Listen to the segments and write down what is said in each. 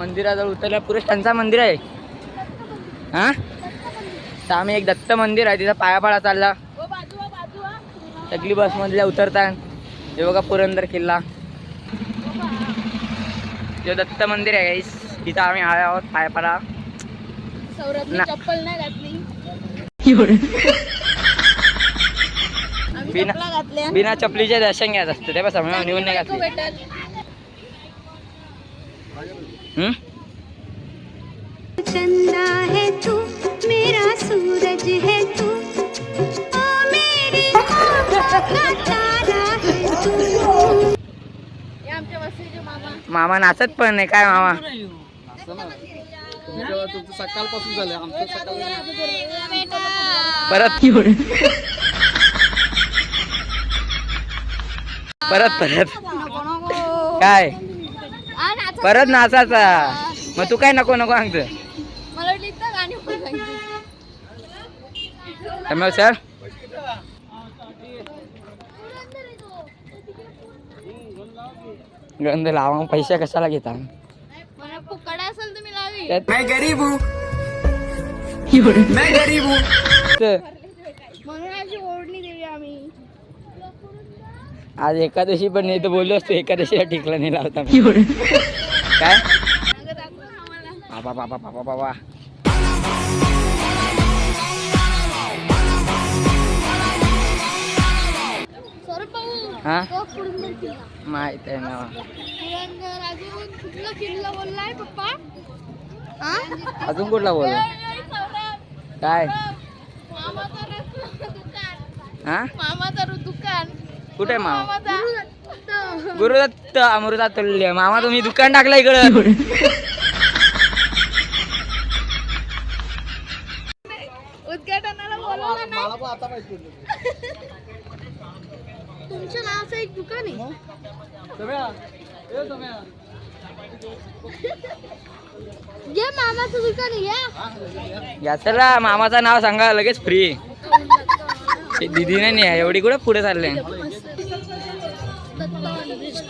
मंदिराजवळ उतरल्या पुरुष त्यांचा मंदिर आहे. हा? तर आम्ही एक दत्त मंदिर आहे तिथं पाया पाडा चालला. सगळी बसमधल्या उतरतात हे बघा पुरंदर किल्ला. जे दत्त मंदिर आहे तिथं आम्ही आलो आहोत पाया पाडा सौरभने ना. चप्पल नाही घातली. आम्ही बिना- बिना चपलीचे दर्शन घ्यायचं असतं. ते बस आम्ही निवून नाही घातली? चंदा है तू मेरा सूरज है तू। ओ मेरी तारा है तू। मामा. मामा नाचत पण नाही काय मामा? तुमचं सकाळपासून झालं आमचं सकाळ परत परत परत. काय. परत नाचायचा. मग तू काय नको नको सांगतो. त्यामुळे सर? गंध लावा पैसे कशाला घेता? मला फुकट असेल तुम्ही लावी. त्यात मैं गरीब हूँ। मैं गरीब हूँ। आज एकादशी पण नाही तर बोललो असतो एकादशीला टिकला नाही लावता. काय? बाबा बाबा बाबा बाबा. हा? माहीत आहे ना. अजून कुठला किल्ला बोललाय पप्पा हा? अजून कुठला बोल काय मामाचा रस- दुकान. हा दुकान कुठे मामा गुरुदत्त अमृता तुल्य मामा तुम्ही दुकान टाकलं इकडं. उद्घाटनाला बोलवलं नाही. तुमच्या नावाचं एक दुकान आहे. ये मामाचं दुकान आहे या मामाचं नाव सांगा लगेच फ्री दिदीने नाही आहे, एवढी कुठे पुढे चालले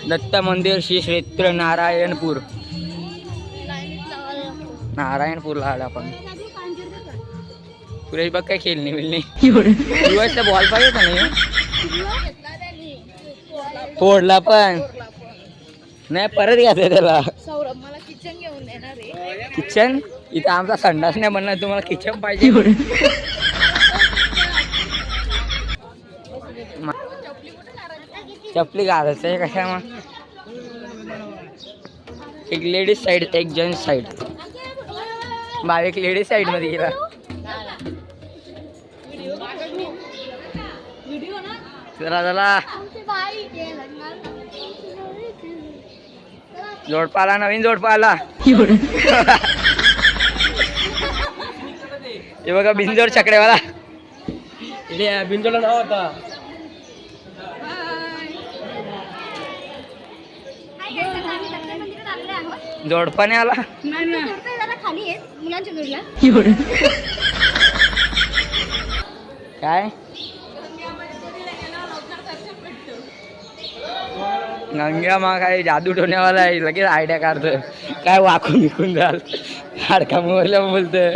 दत्त मंदिर श्री क्षेत्र नारायणपूर नारायणपूरला आला आपण. पुरे बघ काय खेळणी बिलणी. दिवसला बॉल पाहिजे का नाही फोडला पण. नाही परत घ्यायचं त्याला. किचन इथं आमचा संडास नाही म्हणणार तुम्हाला किचन पाहिजे. चपली घालायचं आहे कशा मग एक लेडीज साईड एक जेंट्स साईड बारीक लेडीज साईडमध्ये गेला. जरा जरा जोडपा आला नवीन जोडपाला. हे बघा बिंजोड चकडेवाला बिंजोडला नाव होता. जोडपाने आला. जरा खाली आहे मुलांच्या जोडला. काय? गंग्या मा काय जादू ठेवण्यावाला आहे लगेच आयडिया काढतोय. काय वाकून विकून जाल हाडका मोरल्या बोलतोय.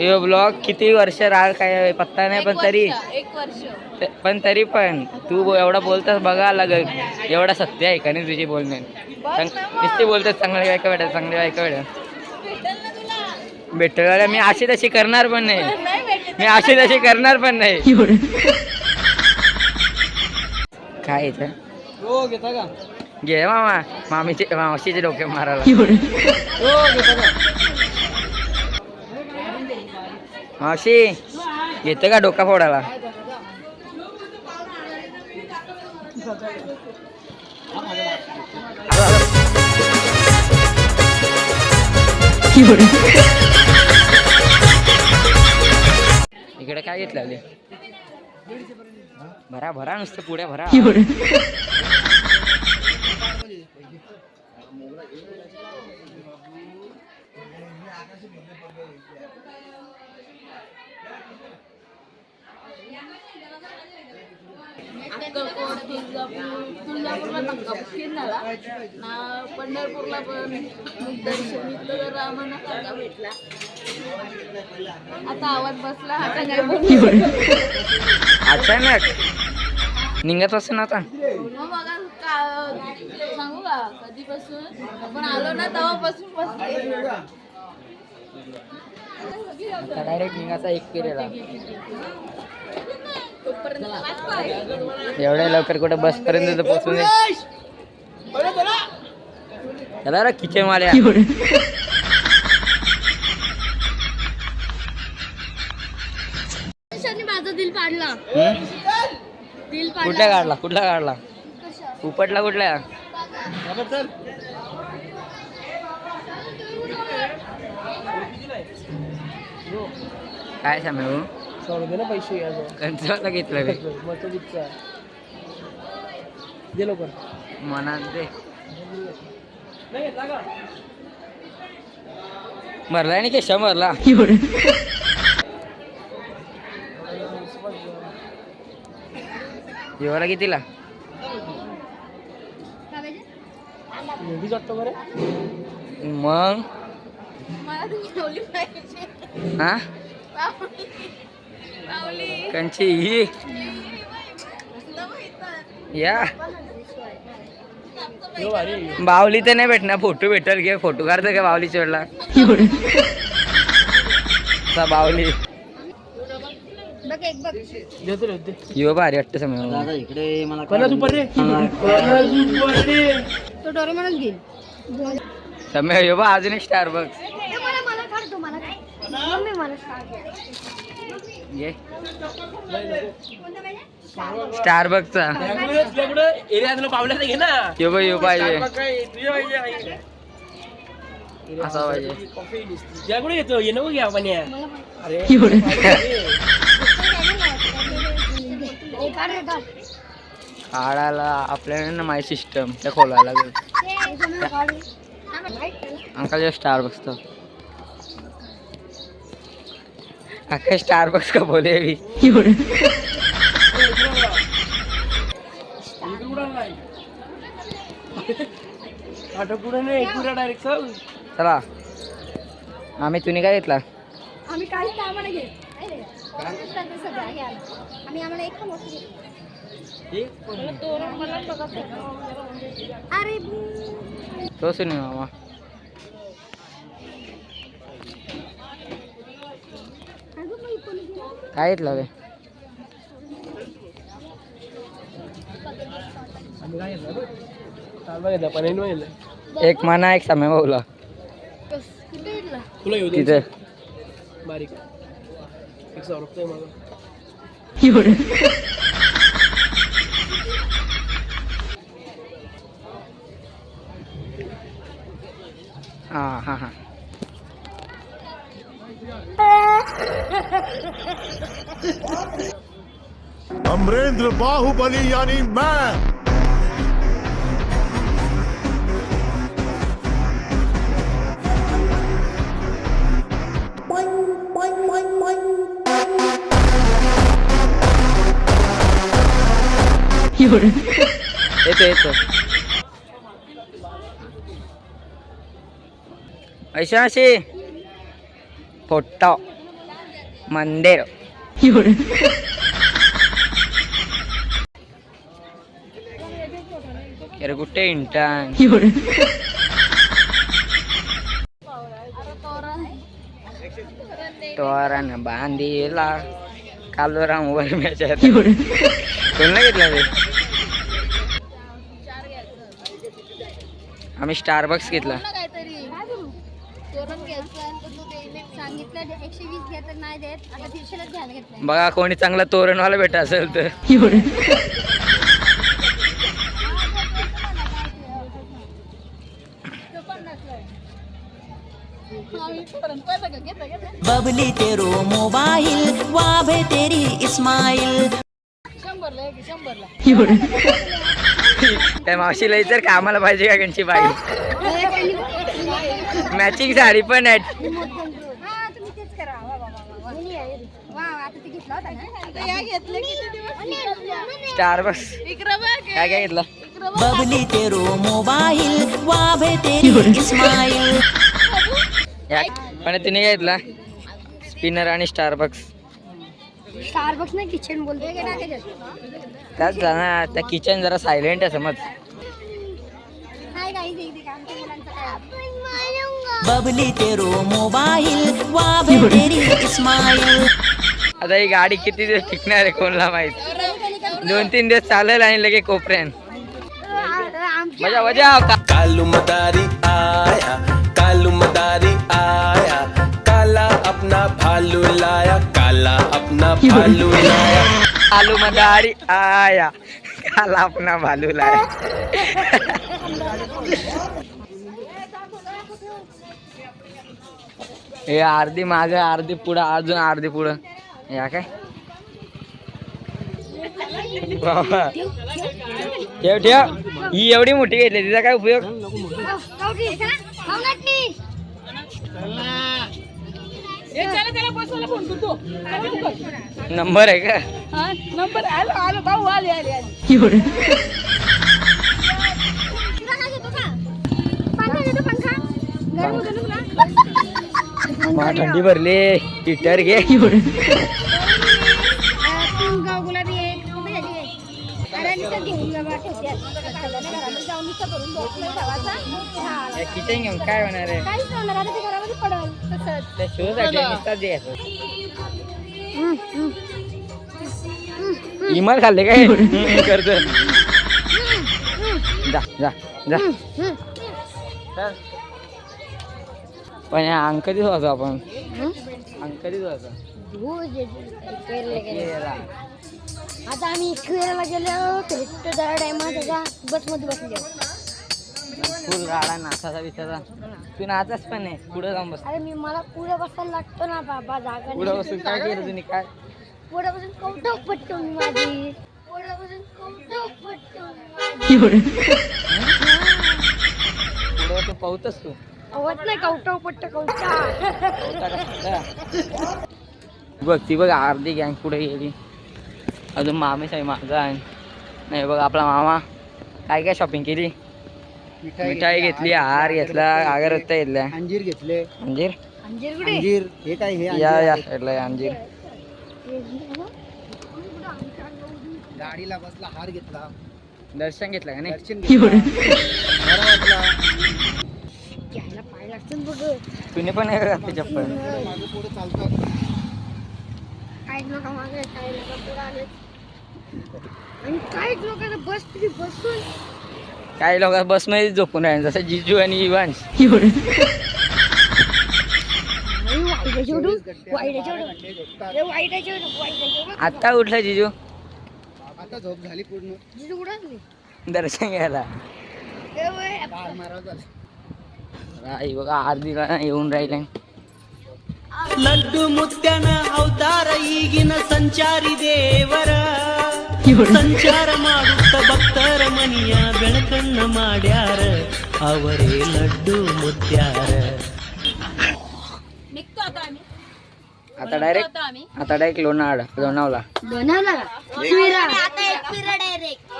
मग ब्लॉग किती वर्ष राहाल काय पत्ता नाही पण तरी वर्ष. पण तरी पण तू एवढा बोलतास बघा लागल एवढा सत्य आहे का नाही तुझी बोलणे? नुसते बोलतात चांगले बायका भेटत चांगले बायका भेटत भेटेल ना तुला. भेटल मी अशी तशी करणार पण नाही. मी अशी तशी करणार पण नाही. काय इथं हो घेता का? घे मामा. मामीचे मावशीचे डोके मारायला. हो मावशी घेते का डोका फोडायला? इकडे काय घेतलं आले? भरा भरा नुसतं पुढे भरा. अक्कलकोट तुळजापूर तुळजापूरला ना पंढरपूरला पण दर्शन जर आम्हाला धक्का भेटला. आता आवाज बसला आता काय बोलू? अचानक निघत असं ना आता. मग बघा का सांगू का? कधीपासून? आपण आलो ना तेव्हापासून बसले. डायरेक्ट निघाचा एक पिरियड. एवढ्या लवकर कुठं बस पर्यंत पोहोचून चला. रे किचन वाल्या कशाने माझं दिल पाडला? दिल कुठल्या काढला कुठला काढला उपटला कुठल्या? काय सांगू? दे ना पैसे कंचवाला घेतलं रे मस्त दिसतं दे लवकर. मनात दे. नाही मरला आणि केशा मरला. एवढा. कितीला? मग? हा? कंची ही. या. बावली तर नाही भेटणार फोटो भेटल घे फोटो काढतो का बावली चढला? बावली. यो भारी वाटतं समजा इकडे मला यो बा अजून एक स्टार बघ. घे स्टार बघचा एरियातलं पावलं घे ना यो बा यो पाहिजे. असा पाहिजे कॉफी दिसते तुझ्याकडे येतो ये नको घ्या पण या अरे काढायला आपल्याला ना माय सिस्टम त्या खोलायला लागेल अंकल स्टार बघतो अख्खा स्टार बक्स का बोले अभी चल चला. आम्ही तुम्ही काय घेतला? आम्ही आम्हाला आम्ही आम्हाला एक अरे तो सुनी मामा. काय येऊन येईल एक माना एक समय भाऊला तिथे. बारीक. हा हा हा. अमरेंद्र बाहुबली यानी मैं। येतो येतो ऐसा फोटो मंदिर कुठे इंटन तोरण बांधीला कालूराम वर मॅच कोण घेतला ते आम्ही स्टारबक्स घेतला ना काहीतरी तोरण घ्यायचं आणि तो ते सांगितलं एकशे वीस घ्या तर नाही देत. आता दीडशेलाच घ्यायला घेतलंय. बघा कोणी चांगला तोरणवाला भेटा असेल तर. बबली तेरो मोबाइल वाभे तेरी इस्माइल शंभरला एक शंभरला. त्या मावशीला इतर कामाला पाहिजे का त्यांची बाई? मॅचिंग साडी पण आहेत. हा तुम्ही तेच करा वा वा वा वा वा आता ते घेतला होता ना आता या घेतले किती दिवस स्टारबक्स इकडं बघ काय काय घेतलं? बबली तेरो मोबाइल वाभे तेरी पण तिने काय घेतला? स्पिनर आणि स्टारबक्स स्टारबक्स नाही किचन बोलते काय त्याच जाणार त्या किचन जरा सायलेंट आहे समज हाय गाईज इथे काम ते मुलांचं काय बबली तेरो मोबाइल वाभे तेरी इस्माइल आता ही गाडी किती दिवस टिकणार आहे कोणाला माहीत? दोन तीन दिवस चालेल आणि लगे कोपऱ्यान. मजा मजा का? कालू मदारी आया कालू मदारी आया काला अपना भालू लाया काला अपना भालू लाया। आलू मदारी आया। काला अपना भालू लाय हे अर्धी माग अर्धी पुढं अजून अर्धी पुढं. या काय? बाबा. ठेव ठेव. ही एवढी मोठी घेतली तिचा काय उपयोग? नंबर आहे का? नंबर आलो आलो भाऊ आले आले आले. थंडी भरली. हिटर घे. किचन घेऊन काय होणार आहे. त्या शो साठी नुसताच द्यायचं इमाल खाल्ले काय? करत. जा जा जा. पण अंक दिवस होतो आपण. अंक दिवस होतो आता आम्ही एकवेळेला गेलो तर त्या टायमात त्याच्या बसमध्ये बसलो फुल राडा नाचाचा बिचाचा तू नाचस पण नाही पुढे जाऊन बस. अरे मी मला पुढे बसायला लागतो ना बाबा जागा पुढे बसून काय केलं तुम्ही? काय? पुढे बसून कौटुंब पटतो मी माझी. पुढे बसून कौटुंब पटतो मी माझी पुढे बसून पाहतच तू. आवत नाही कौटव पट्ट कौटा बघ ती बघ अर्धी गँग पुढे गेली. अजून मामीच आहे माझा आहे नाही बघ आपला मामा. काय काय शॉपिंग केली? मिठाई घेतली हार घेतला अगरबत्त्या घेतल्या अंजीर घेतले. अंजीर? अंजीर हे काय हे या अंजीर या. साईडला अंजीर. गाडीला बसला हार घेतला. दर्शन घेतलं का नाही? दर्शन घेतला. तुम्ही पण आहे का घातली चप्पल मागे पुढे चालतात. काही लोक मागे काही लोक पुढे आले आणि काही लोकांना बस तरी बसून. काही लोक बसमध्ये झोपून राहिले जसं जिजू आणि इवान आता आत्ता उठला जिजू. आता झोप झाली पूर्ण जिजू दर्शन घ्यायला. बघा अर्धी येऊन राहिले. लड्डू ಮುತ್ಯನ ಅವತಾರ ಈಗಿನ ಸಂಚಾರಿ ದೇವರ ಸಂಚಾರ ಮಾಡುತ್ತ ಭಕ್ತರ ಮನಿಯ ಬೆಳಕನ್ನ ಮಾಡ್ಯಾರ ಅವರೇ ಲಡ್ಡು ಮುತ್ಯಾರ निघतो आता आम्ही आता डायरेक्ट आता डायरेक्ट लोणावळा लोणावळा बनवला आता एक पिरियड डायरेक्ट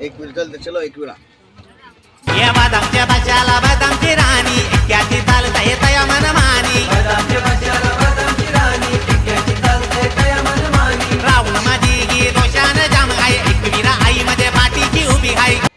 एक मिनिट चल चलो एक वेळा या बदामच्या बशाला बदामची राणी त्याची चालता येत या मनमानी. रावण माझी गी दोषान जाम आहे. एकविरा आई मध्ये पाठीची उभी आहे.